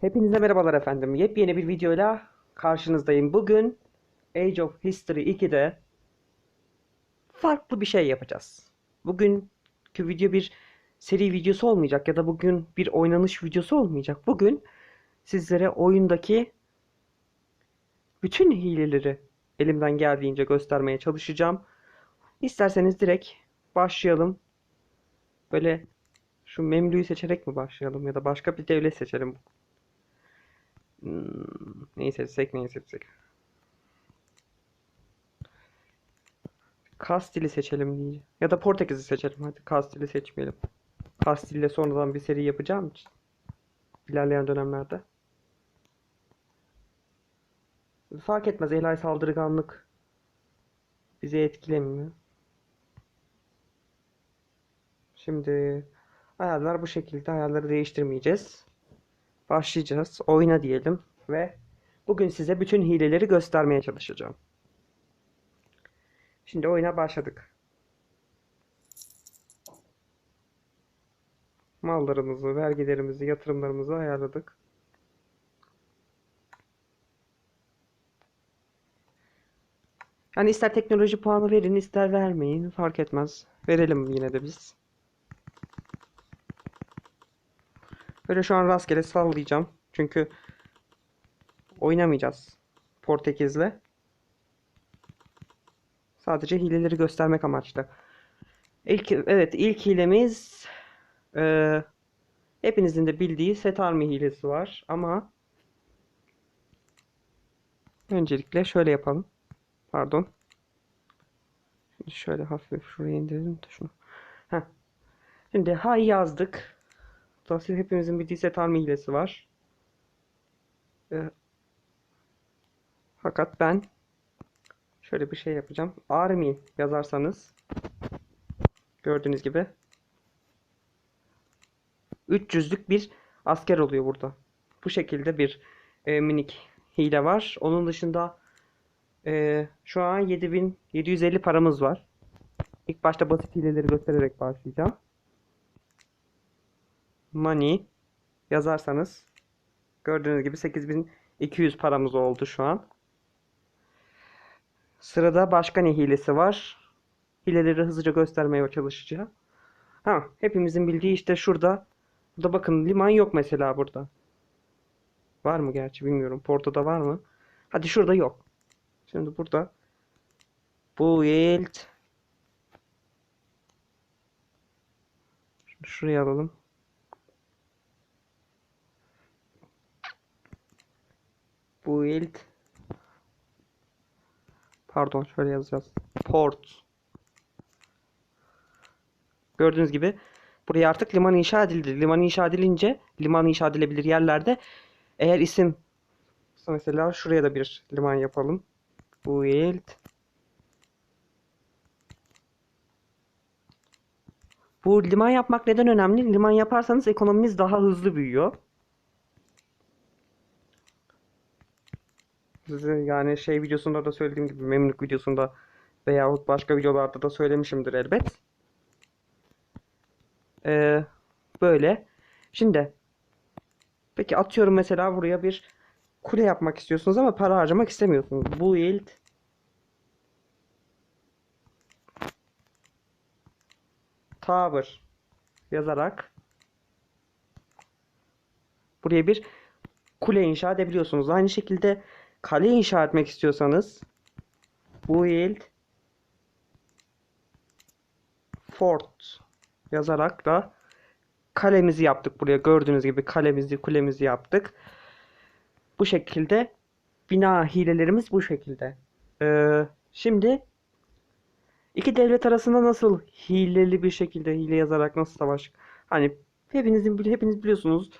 Hepinize merhabalar efendim. Yepyeni bir videoyla karşınızdayım. Bugün Age of History 2'de farklı bir şey yapacağız. Bugünkü video bir seri videosu olmayacak ya da bugün bir oynanış videosu olmayacak. Bugün sizlere oyundaki bütün hileleri elimden geldiğince göstermeye çalışacağım. İsterseniz direkt başlayalım. Böyle şu Memlü'yü seçerek mi başlayalım ya da başka bir devlet seçelim. Hmm, neyi seçsek neyi seçsek. Kastil'i seçelim diyeceğim. Ya da Portekiz'i seçelim. Hadi Kastil'i seçmeyelim. Kastil'le sonradan bir seri yapacağım için. İlerleyen dönemlerde. Fark etmez. Ehlay saldırganlık bizi etkilemiyor. Şimdi ayarlar bu şekilde. Ayarları değiştirmeyeceğiz. Başlayacağız. Oyna diyelim ve bugün size bütün hileleri göstermeye çalışacağım. Şimdi oyuna başladık. Mallarımızı, vergilerimizi, yatırımlarımızı ayarladık. Yani ister teknoloji puanı verin, ister vermeyin. Fark etmez. Verelim yine de biz. Böyle şu an rastgele sallayacağım. Çünkü oynamayacağız Portekiz'le. Sadece hileleri göstermek amaçlı. İlk, evet ilk hilemiz e, hepinizin de bildiği set army hilesi var ama öncelikle şöyle yapalım. Pardon. Şöyle hafif şuraya indirelim de şunu. Şimdi hay yazdık. Dolayısıyla hepimizin bildiği set army hilesi var. Ee, fakat ben şöyle bir şey yapacağım. Army yazarsanız gördüğünüz gibi 300'lük bir asker oluyor burada. Bu şekilde bir e, minik hile var. Onun dışında e, şu an 7750 paramız var. İlk başta basit hileleri göstererek başlayacağım money yazarsanız gördüğünüz gibi 8200 paramız oldu şu an. Sırada başka ne hilesi var? Hileleri hızlıca göstermeye çalışacağım. Ha, hepimizin bildiği işte şurada. Burada bakın liman yok mesela burada. Var mı gerçi bilmiyorum. Porto'da var mı? Hadi şurada yok. Şimdi burada build Şuraya alalım. Build pardon şöyle yazacağız. Port. Gördüğünüz gibi buraya artık liman inşa edildi. Liman inşa edilince liman inşa edilebilir yerlerde eğer isim mesela şuraya da bir liman yapalım. Build bu liman yapmak neden önemli? Liman yaparsanız ekonominiz daha hızlı büyüyor yani şey videosunda da söylediğim gibi memnunluk videosunda veyahut başka videolarda da söylemişimdir elbet. Ee, böyle. Şimdi peki atıyorum mesela buraya bir kule yapmak istiyorsunuz ama para harcamak istemiyorsunuz. Build Tower yazarak buraya bir kule inşa edebiliyorsunuz. Aynı şekilde kale inşa etmek istiyorsanız build fort yazarak da kalemizi yaptık buraya. Gördüğünüz gibi kalemizi, kulemizi yaptık. Bu şekilde bina hilelerimiz bu şekilde. Ee, şimdi iki devlet arasında nasıl hileli bir şekilde hile yazarak nasıl savaş? Hani hepinizin hepiniz biliyorsunuz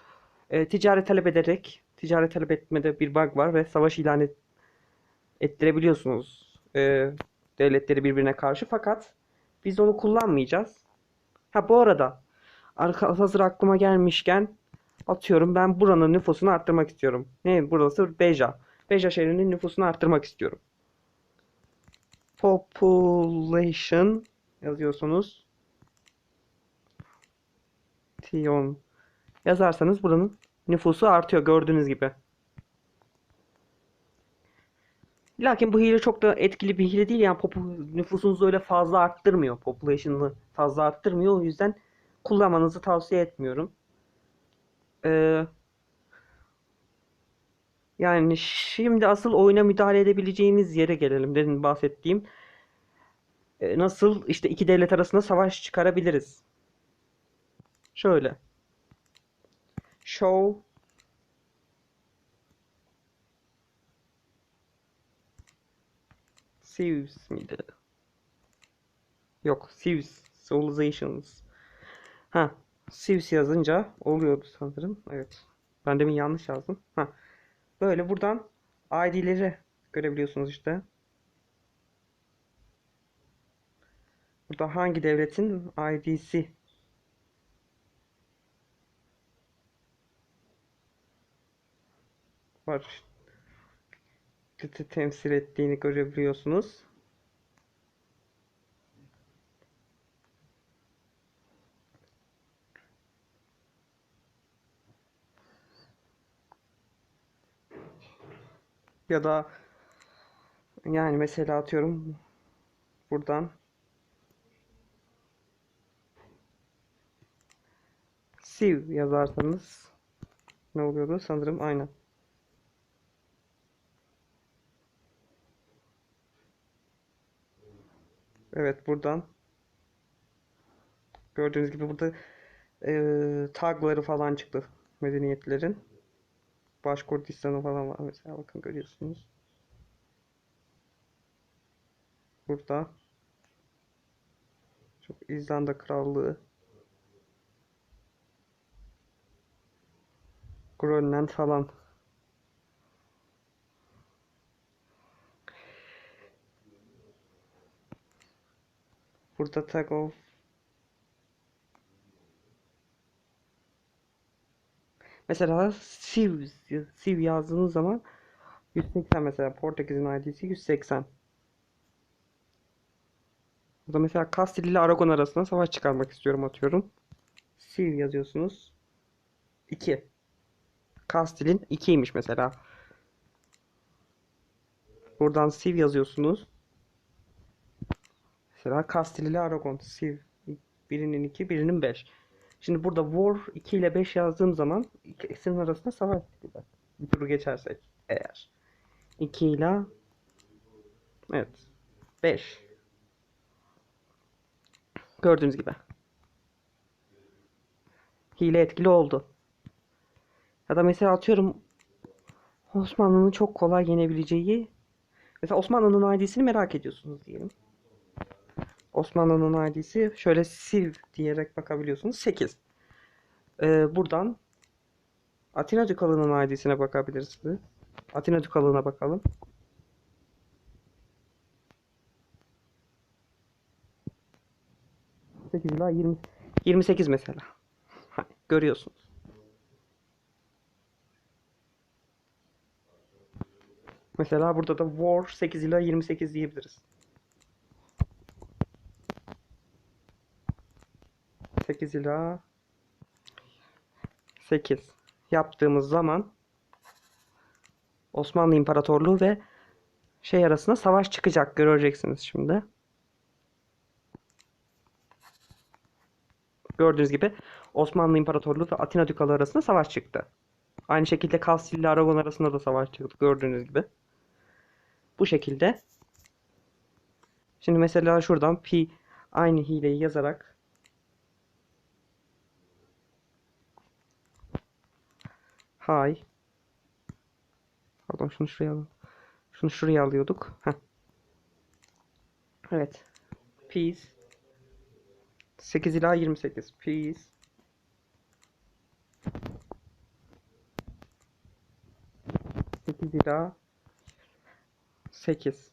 e, ticaret talep ederek ticaret talep etmede bir bug var ve savaş ilan et, ettirebiliyorsunuz e, devletleri birbirine karşı fakat biz onu kullanmayacağız. Ha bu arada arka, hazır aklıma gelmişken atıyorum ben buranın nüfusunu arttırmak istiyorum. Ne burası? Beja. Beja şehrinin nüfusunu arttırmak istiyorum. Population yazıyorsunuz. Tion yazarsanız buranın nüfusu artıyor gördüğünüz gibi. Lakin bu hile çok da etkili bir hile değil. Yani nüfusunuzu öyle fazla arttırmıyor. Population'ını fazla arttırmıyor. O yüzden kullanmanızı tavsiye etmiyorum. Ee, yani şimdi asıl oyuna müdahale edebileceğimiz yere gelelim. Demin bahsettiğim. Ee, nasıl işte iki devlet arasında savaş çıkarabiliriz. Şöyle. Show Civs miydi? Yok, Civs Civilizations. Ha, Civs yazınca oluyordu sanırım. Evet. Ben demin yanlış yazdım. Ha. Böyle buradan ID'leri görebiliyorsunuz işte. Burada hangi devletin ID'si var temsil ettiğini görebiliyorsunuz. Ya da yani mesela atıyorum buradan Siv yazarsanız ne oluyordu? Sanırım aynen. Evet buradan gördüğünüz gibi burada eee tagları falan çıktı medeniyetlerin. Başkurdistan'ı falan var mesela bakın görüyorsunuz. Burada çok İzlanda Krallığı Grönland falan. Burada tag of Mesela Siv, Siv yazdığınız zaman 180 mesela Portekiz'in ID'si 180. Burada mesela Kastil ile Aragon arasında savaş çıkarmak istiyorum atıyorum. Siv yazıyorsunuz. 2. Kastil'in 2'ymiş mesela. Buradan Siv yazıyorsunuz. Mesela Kastil ile Aragon. Siv. Birinin 2, birinin 5. Şimdi burada War 2 ile 5 yazdığım zaman ikisinin arasında savaş çıkacak. Bir turu geçersek eğer. 2 ile Evet. 5. Gördüğünüz gibi. Hile etkili oldu. Ya da mesela atıyorum Osmanlı'nın çok kolay yenebileceği mesela Osmanlı'nın ID'sini merak ediyorsunuz diyelim. Osmanlı'nın ID'si şöyle Siv diyerek bakabiliyorsunuz. 8. Ee, buradan Atina Dükalığı'nın ID'sine bakabilirsiniz. Atina Dükalığı'na bakalım. İla 20, 28 mesela. Görüyorsunuz. Mesela burada da War 8 ila 28 diyebiliriz. 8 ila 8 yaptığımız zaman Osmanlı İmparatorluğu ve şey arasında savaş çıkacak göreceksiniz şimdi. Gördüğünüz gibi Osmanlı İmparatorluğu ve Atina Dükalığı arasında savaş çıktı. Aynı şekilde Kastil Aragon arasında da savaş çıktı gördüğünüz gibi. Bu şekilde. Şimdi mesela şuradan pi aynı hileyi yazarak Hay. Pardon şunu şuraya alalım. Şunu şuraya alıyorduk. Heh. Evet. Peace. 8 ila 28. Peace. Sekiz ila 8.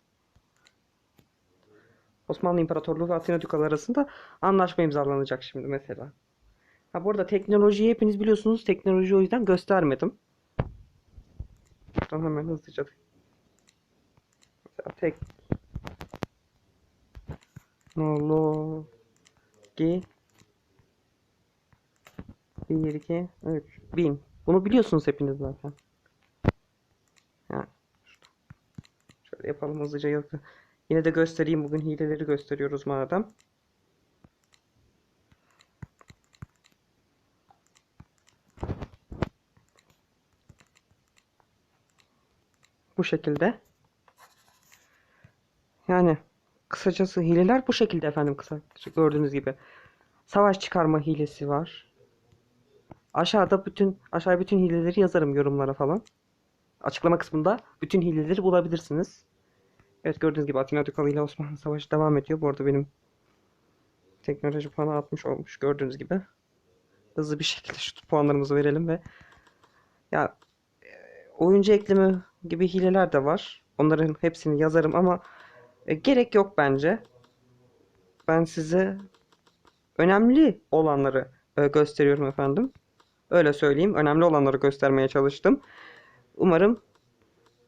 Osmanlı İmparatorluğu ve Atina Dükalı arasında anlaşma imzalanacak şimdi mesela. Ha bu arada teknolojiyi hepiniz biliyorsunuz. Teknoloji o yüzden göstermedim. Buradan hemen hızlıca. Mesela tek Nologi 1 2 3 1000 Bunu biliyorsunuz hepiniz zaten. Yani şöyle yapalım hızlıca. Yine de göstereyim bugün hileleri gösteriyoruz madem. Bu şekilde. Yani kısacası hileler bu şekilde efendim kısa gördüğünüz gibi. Savaş çıkarma hilesi var. Aşağıda bütün aşağı bütün hileleri yazarım yorumlara falan. Açıklama kısmında bütün hileleri bulabilirsiniz. Evet gördüğünüz gibi Atina Dukalı ile Osmanlı Savaşı devam ediyor. Bu arada benim teknoloji puanı 60 olmuş gördüğünüz gibi. Hızlı bir şekilde şu puanlarımızı verelim ve ya oyuncu ekleme gibi hileler de var. Onların hepsini yazarım ama e, gerek yok bence. Ben size önemli olanları e, gösteriyorum efendim. Öyle söyleyeyim. Önemli olanları göstermeye çalıştım. Umarım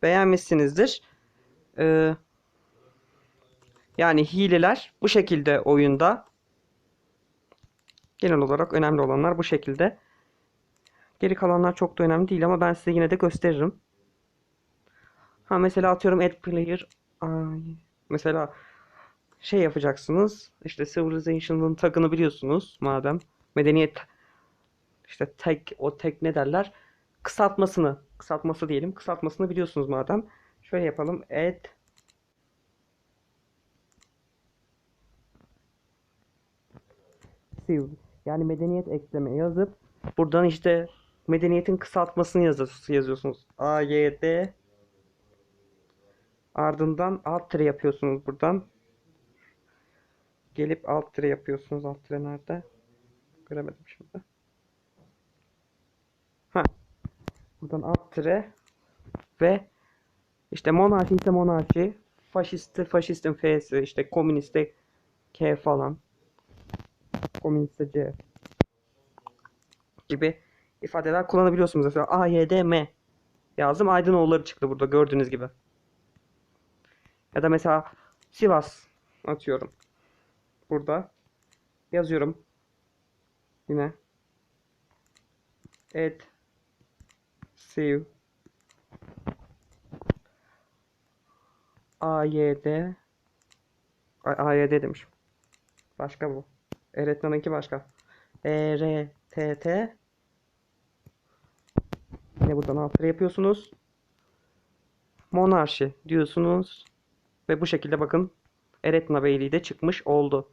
beğenmişsinizdir. Ee, yani hileler bu şekilde oyunda. Genel olarak önemli olanlar bu şekilde. Geri kalanlar çok da önemli değil ama ben size yine de gösteririm. Ha mesela atıyorum add player. Ay, mesela şey yapacaksınız. İşte Civilization'ın tagını biliyorsunuz madem. Medeniyet işte tag o tag ne derler? Kısaltmasını, kısaltması diyelim. Kısaltmasını biliyorsunuz madem. Şöyle yapalım. Add. Yani medeniyet ekleme yazıp buradan işte medeniyetin kısaltmasını yazıyorsunuz. yazıyorsunuz. A, Y, D ardından alt tire yapıyorsunuz buradan. Gelip alt tire yapıyorsunuz. Alt tire nerede? Göremedim şimdi. Ha. Buradan alt tire ve işte monarşi ise monarşi, faşisti faşistin F'si, işte komüniste K falan, komüniste C gibi ifadeler kullanabiliyorsunuz. Mesela A, Y, D, M yazdım. Aydınoğulları çıktı burada gördüğünüz gibi. Ya da mesela Sivas atıyorum. Burada yazıyorum. Yine add save AYD Ay, AYD demişim. Başka bu. Öğretmeninki başka. ERTT Yine buradan altı yapıyorsunuz. Monarşi diyorsunuz. Ve bu şekilde bakın Eretna Beyliği de çıkmış oldu.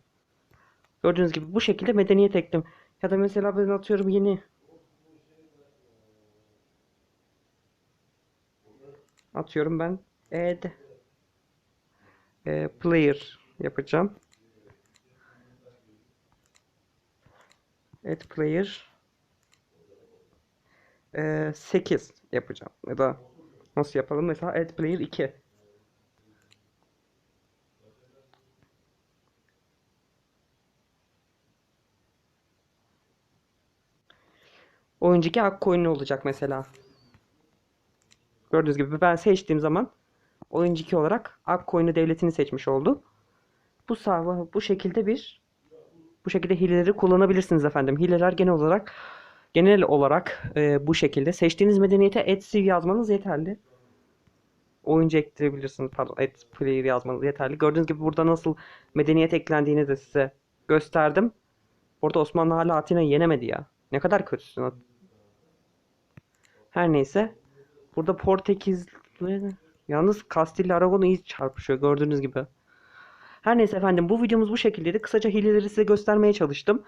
Gördüğünüz gibi bu şekilde medeniyet ekledim. Ya da mesela ben atıyorum yeni atıyorum ben add e, player yapacağım. Add player e, 8 yapacağım. Ya da nasıl yapalım? Mesela add player 2. Oyuncu 2 hak coin'i olacak mesela. Gördüğünüz gibi ben seçtiğim zaman oyuncu 2 olarak Akcoin'i devletini seçmiş oldu. Bu sağ bu şekilde bir bu şekilde hileleri kullanabilirsiniz efendim. Hileler genel olarak genel olarak e, bu şekilde seçtiğiniz medeniyete add yazmanız yeterli. Oyuncu ekleyebilirsiniz. Pardon, add player yazmanız yeterli. Gördüğünüz gibi burada nasıl medeniyet eklendiğini de size gösterdim. Burada Osmanlı hala Atina'yı yenemedi ya. Ne kadar kötüsün. Her neyse. Burada Portekiz yalnız Kastilya Aragon iyi çarpışıyor gördüğünüz gibi. Her neyse efendim bu videomuz bu şekildeydi. Kısaca hileleri size göstermeye çalıştım.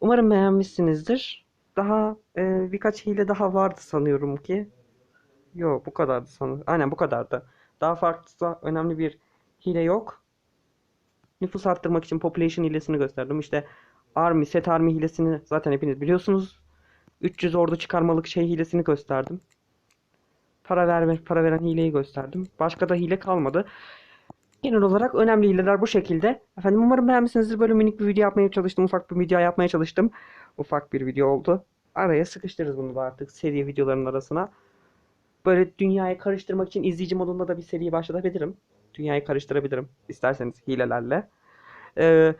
Umarım beğenmişsinizdir. Daha e, birkaç hile daha vardı sanıyorum ki. Yok bu kadardı sanırım. Aynen bu kadardı. Daha farklı önemli bir hile yok. Nüfus arttırmak için population hilesini gösterdim. İşte army, set army hilesini zaten hepiniz biliyorsunuz. 300 ordu çıkarmalık şey hilesini gösterdim. Para verme, para veren hileyi gösterdim. Başka da hile kalmadı. Genel olarak önemli hileler bu şekilde. Efendim umarım beğenmişsinizdir. Böyle minik bir video yapmaya çalıştım. Ufak bir video yapmaya çalıştım. Ufak bir video oldu. Araya sıkıştırırız bunu da artık seri videoların arasına. Böyle dünyayı karıştırmak için izleyici modunda da bir seri başlatabilirim. Dünyayı karıştırabilirim isterseniz hilelerle. Ee,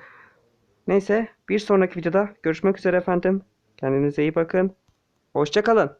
neyse bir sonraki videoda görüşmek üzere efendim. Kendinize iyi bakın. Hoşçakalın.